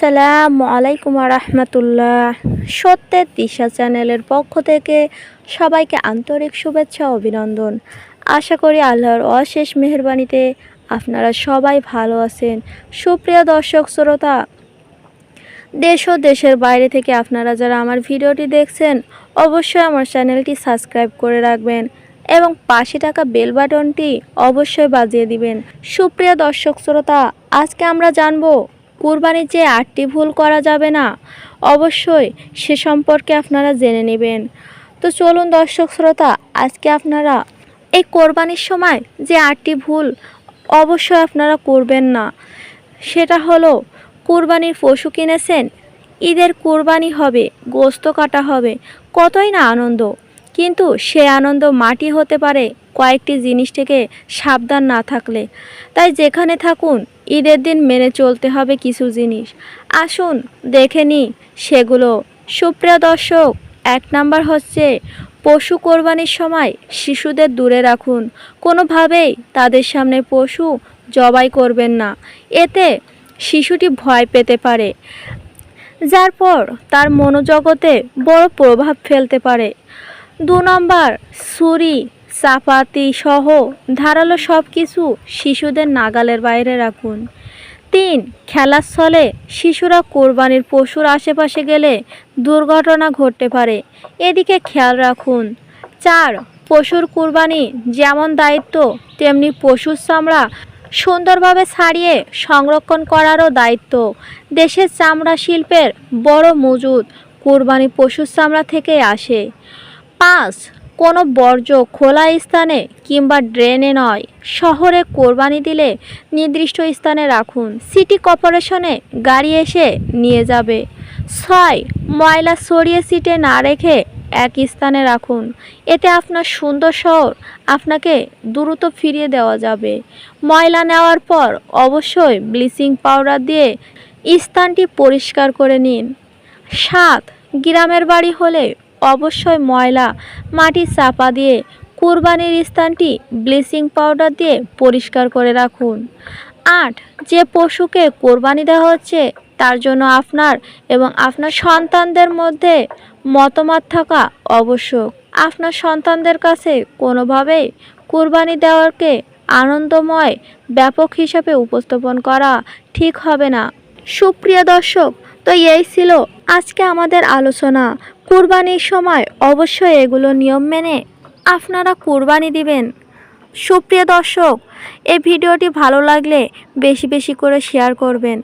আসসালামু আলাইকুম রহমতুল্লাহ সত্যের দিশা চ্যানেলের পক্ষ থেকে সবাইকে আন্তরিক শুভেচ্ছা অভিনন্দন। আশা করি আল্লাহর অশেষ মেহরবানিতে আপনারা সবাই ভালো আছেন। সুপ্রিয় দর্শক, শ্রোতা, দেশ ও দেশের বাইরে থেকে আপনারা যারা আমার ভিডিওটি দেখছেন, অবশ্যই আমার চ্যানেলটি সাবস্ক্রাইব করে রাখবেন এবং পাশে থাকা বেল বাটনটি অবশ্যই বাজিয়ে দিবেন। সুপ্রিয় দর্শক, শ্রোতা, আজকে আমরা জানব কুরবানির যে আটটি ভুল করা যাবে না। অবশ্যই সে সম্পর্কে আপনারা জেনে নেবেন। তো চলুন দর্শক শ্রোতা, আজকে আপনারা এই কোরবানির সময় যে আটটি ভুল অবশ্যই আপনারা করবেন না। সেটা হলো, কুরবানির পশু কিনেছেন, ঈদের কুরবানি হবে গোস্ত কাটা হবে, কতই না আনন্দ। কিন্তু সে আনন্দ মাটি হতে পারে কয়েকটি জিনিস থেকে সাবধান না থাকলে। তাই যেখানে থাকুন, ঈদের দিন মেনে চলতে হবে কিছু জিনিস। আসুন, দেখে নিই সেগুলো। সুপ্রিয় দর্শক, এক নাম্বার হচ্ছে পশু কোরবানির সময় শিশুদের দূরে রাখুন। কোনোভাবেই তাদের সামনে পশু জবাই করবেন না। এতে শিশুটি ভয় পেতে পারে, যার পর তার মনোজগতে বড় প্রভাব ফেলতে পারে। দু নম্বর, ছুরি, চাপাতি সহ ধারালো সব কিছু শিশুদের নাগালের বাইরে রাখুন। তিন, খেলার ছলে শিশুরা কোরবানির পশুর আশেপাশে গেলে দুর্ঘটনা ঘটতে পারে, এদিকে খেয়াল রাখুন। চার, পশুর কুরবানি যেমন দায়িত্ব, তেমনি পশুর চামড়া সুন্দরভাবে ছাড়িয়ে সংরক্ষণ করারও দায়িত্ব। দেশের চামড়া শিল্পের বড় মজুদ কুরবানি পশুর চামড়া থেকে আসে। পাঁচ কোনো বর্জ্য খোলা স্থানে কিংবা ড্রেনে নয়, শহরে কোরবানি দিলে নির্দিষ্ট স্থানে রাখুন। সিটি কর্পোরেশনে গাড়ি এসে নিয়ে যাবে। ছয়, ময়লা সরিয়ে সিটে না রেখে এক স্থানে রাখুন। এতে আপনার সুন্দর শহর আপনাকে দ্রুত ফিরিয়ে দেওয়া যাবে। ময়লা নেওয়ার পর অবশ্যই ব্লিচিং পাউডার দিয়ে স্থানটি পরিষ্কার করে নিন। সাত, গ্রামের বাড়ি হলে অবশ্যই ময়লা, মাটি চাপা দিয়ে কুরবানির স্থানটি ব্লিচিং পাউডার দিয়ে পরিষ্কার করে রাখুন। আট, যে পশুকে কোরবানি দেওয়া হচ্ছে, তার জন্য আপনার এবং আপনার সন্তানদের মধ্যে মতামত থাকা আবশ্যক। আপনার সন্তানদের কাছে কোনোভাবেই কোরবানি দেওয়াকে আনন্দময়, ব্যাপক হিসাবে উপস্থাপন করা ঠিক হবে না। সুপ্রিয় দর্শক, তো এই ছিল আজকে আমাদের আলোচনা। কুরবানির সময় অবশ্যই এগুলো নিয়ম মেনে আপনারা কুরবানি দিবেন। সুপ্রিয় দর্শক, এই ভিডিওটি ভালো লাগলে বেশি বেশি করে শেয়ার করবেন।